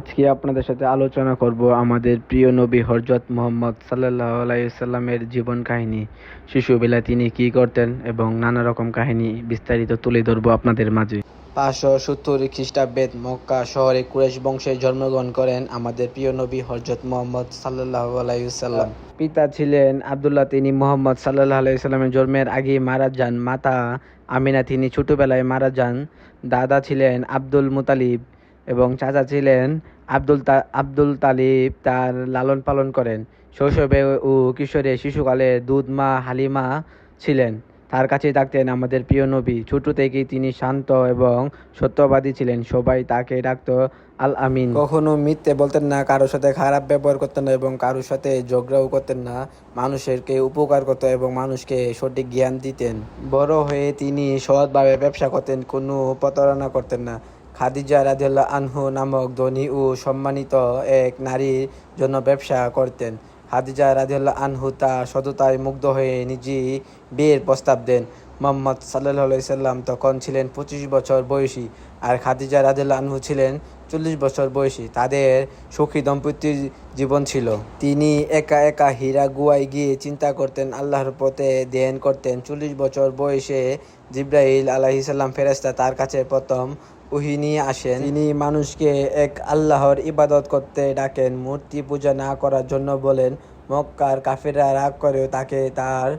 আজকে আপনাদের সাথে আলোচনা করব আমাদের প্রিয় নবী হজরত মোহাম্মদ সাল্লাহ আলাইসাল্লামের জীবন কাহিনী। শিশুবেলা তিনি কি করতেন এবং নানা রকম কাহিনী বিস্তারিত তুলে ধরবো আপনাদের মাঝে। পাঁচশো সত্তর খ্রিস্টাব্দে মক্কা শহরে কুরেশ বংশে জন্মগ্রহণ করেন আমাদের প্রিয় নবী হজরত মোহাম্মদ সাল্লাহ আলাইসাল্লাম পিতা ছিলেন আবদুল্লাহ তিনি মোহাম্মদ সাল্লাহ আলাইসাল্লামের জন্মের আগে মারা যান। মাতা আমিনা তিনি ছোটবেলায় মারা যান। দাদা ছিলেন আব্দুল মুতালিব। এবং চাচা ছিলেন আব্দুল আব্দুল তালিব তার লালন পালন করেন। শৈশবে ও কিশোরে শিশুকালে দুধ মা হালিমা ছিলেন। তার কাছে থাকতেন আমাদের প্রিয় নবী। ছোট থেকেই তিনি শান্ত এবং সত্যবাদী ছিলেন। সবাই তাকে ডাকত আল আমিন কখনো মিথ্যে বলতেন না কারোর সাথে খারাপ ব্যবহার করতেন না এবং কারোর সাথে ঝগড়াও করতেন না। মানুষেরকে উপকার করতো এবং মানুষকে সঠিক জ্ঞান দিতেন। বড় হয়ে তিনি সৎভাবে ব্যবসা করতেন, কোনো প্রতারণা করতেন না। খাদিজা রাদিয়াল্লাহু আনহু নামক ধনী ও সম্মানিত এক নারীর জন্য ব্যবসা করতেন। খাদিজা রাদিয়াল্লাহু আনহু তা সততায় মুগ্ধ হয়ে নিজেই বিয়ের প্রস্তাব দেন। মোহাম্মদ সাল্লাহ সাল্লাম তখন ছিলেন পঁচিশ বছর বয়সী। আর খাদিজা আনহু ছিলেন চল্লিশ বছর বয়সী। তাদের সুখী দম্পতির জীবন ছিল। তিনি একা একা হীরা গুয়ায় গিয়ে চিন্তা করতেন, আল্লাহর পথে ধ্যান করতেন। চল্লিশ বছর বয়সে জিব্রাইল আলাইহিসাল্লাম ফেরেস্তা তার কাছে প্রথম ওহি নিয়ে আসেন। তিনি মানুষকে এক আল্লাহর ইবাদত করতে ডাকেন, মূর্তি পূজা না করার জন্য বলেন, মক্কার কাফিররা রাগ করেও তাকে তার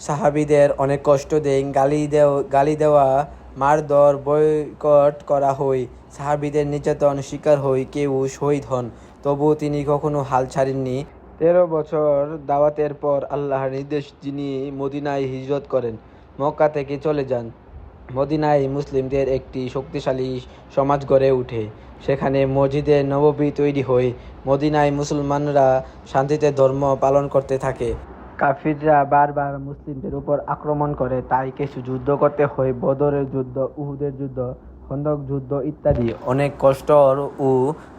সাহাবিদের অনেক কষ্ট দেন। গালি দেও, গালি দেওয়া মারধর, বয়কট করা হয় সাহাবিদের নির্যাতন শিকার হই, কেউ শহীদ হন। তবুও তিনি কখনো হাল ছাড়েননি। তেরো বছর দাওয়াতের পর আল্লাহর নির্দেশ যিনি মদিনায় হিজরত করেন, মক্কা থেকে চলে যান। মদিনায় মুসলিমদের একটি শক্তিশালী সমাজ গড়ে ওঠে। সেখানে মসজিদে নববী তৈরি হয়ে মদিনায় মুসলমানরা শান্তিতে ধর্ম পালন করতে থাকে। কাফিররা বারবার মুসলিমদের উপর আক্রমণ করে তাই কিছু যুদ্ধ করতে হয়, বদরের যুদ্ধ, উহুদের যুদ্ধ, খন্দক যুদ্ধ ইত্যাদি। অনেক কষ্ট ও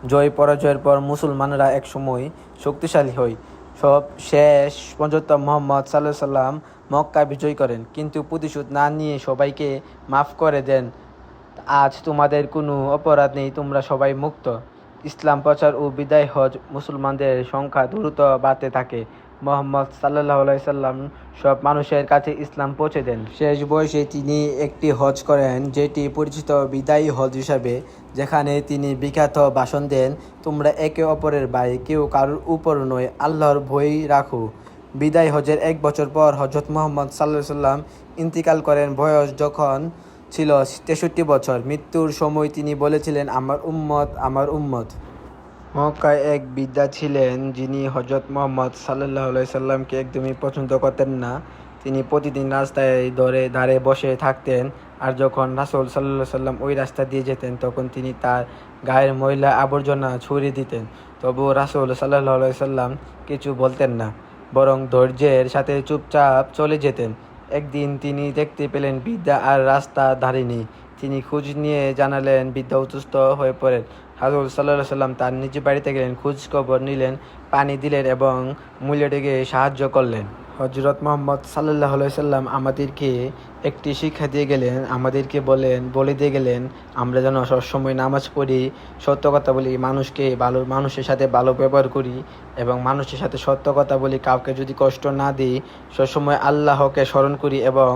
জয় পরাজয়ের পর মুসলমানরা একসময় শক্তিশালী হয়। সব শেষ পর্যন্ত মোহাম্মদ সাল্লাহ সাল্লাম মক্কা বিজয় করেন। কিন্তু প্রতিশোধ না নিয়ে সবাইকে মাফ করে দেন। আজ তোমাদের কোনো অপরাধ নেই, তোমরা সবাই মুক্ত। ইসলাম প্রচার ও বিদায় হজ মুসলমানদের সংখ্যা দ্রুত বাড়তে থাকে। মোহাম্মদ সাল্লাহ সাল্লাম সব মানুষের কাছে ইসলাম পৌঁছে দেন। শেষ বয়সে তিনি একটি হজ করেন, যেটি পরিচিত বিদায়ী হজ হিসাবে, যেখানে তিনি বিখ্যাত ভাষণ দেন, তোমরা একে অপরের ভাই, কেউ কারোর উপর নয়, আল্লাহর ভয় রাখো। বিদায় হজের এক বছর পর হজরত মোহাম্মদ সাল্লাহ সাল্লাম ইন্তিকাল করেন বয়স যখন ছিল তেষট্টি বছর। মৃত্যুর সময় তিনি বলেছিলেন, আমার উম্মত আমার উম্মত। মক্কায় এক বিদ্যা ছিলেন যিনি হজরত মোহাম্মদ সাল্লাহ সাল্লামকে একদমই পছন্দ করতেন না। তিনি প্রতিদিন রাস্তায় ধরে ধারে বসে থাকতেন আর যখন রাসুল সাল্লাহ সাল্লাম ওই রাস্তা দিয়ে যেতেন, তখন তিনি তার গায়ের ময়লা আবর্জনা ছড়িয়ে দিতেন। তবুও রাসুল সাল্লাহ সাল্লাম কিছু বলতেন না, বরং ধৈর্যের সাথে চুপচাপ চলে যেতেন। একদিন তিনি দেখতে পেলেন বিদ্যা আর রাস্তা ধারে নেই তিনি খোঁজ নিয়ে জানালেন, বৃদ্ধা অসুস্থ হয়ে পড়েন। হাজর সাল্লাহ সাল্লাম তার নিজ বাড়িতে গেলেন খোঁজ খবর নিলেন, পানি দিলেন এবং মূল্যটিকে সাহায্য করলেন। হজরত মোহাম্মদ সাল্লাহ সাল্লাম আমাদেরকে একটি শিক্ষা দিয়ে গেলেন, আমাদেরকে বলেন, বলে দিয়ে গেলেন, আমরা যেন সবসময় নামাজ পড়ি, সত্য কথা বলি, মানুষকে ভালো, মানুষের সাথে ভালো ব্যবহার করি এবং মানুষের সাথে সত্য কথা বলি, কাউকে যদি কষ্ট না দিই, সবসময় আল্লাহকে স্মরণ করি এবং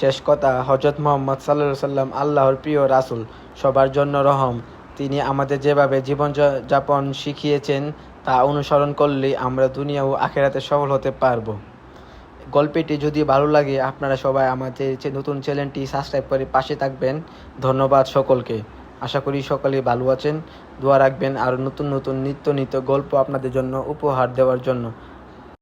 শেষ কথা হজরত মোহাম্মদ সাল্লাহ সাল্লাম আল্লাহর প্রিয় রাসুল, সবার জন্য রহম। তিনি আমাদের যেভাবে জীবন যাপন শিখিয়েছেন, তা অনুসরণ করলে আমরা দুনিয়া ও আখেরাতে সফল হতে পারব। গল্পটি যদি ভালো লাগে, আপনারা সবাই আমাদের যে নতুন চ্যানেলটি সাবস্ক্রাইব করে পাশে থাকবেন। ধন্যবাদ সকলকে। আশা করি সকলে ভালো আছেন। দোয়া রাখবেন আর নতুন নতুন নিত্য নিত্য গল্প আপনাদের জন্য, উপহার দেওয়ার জন্য।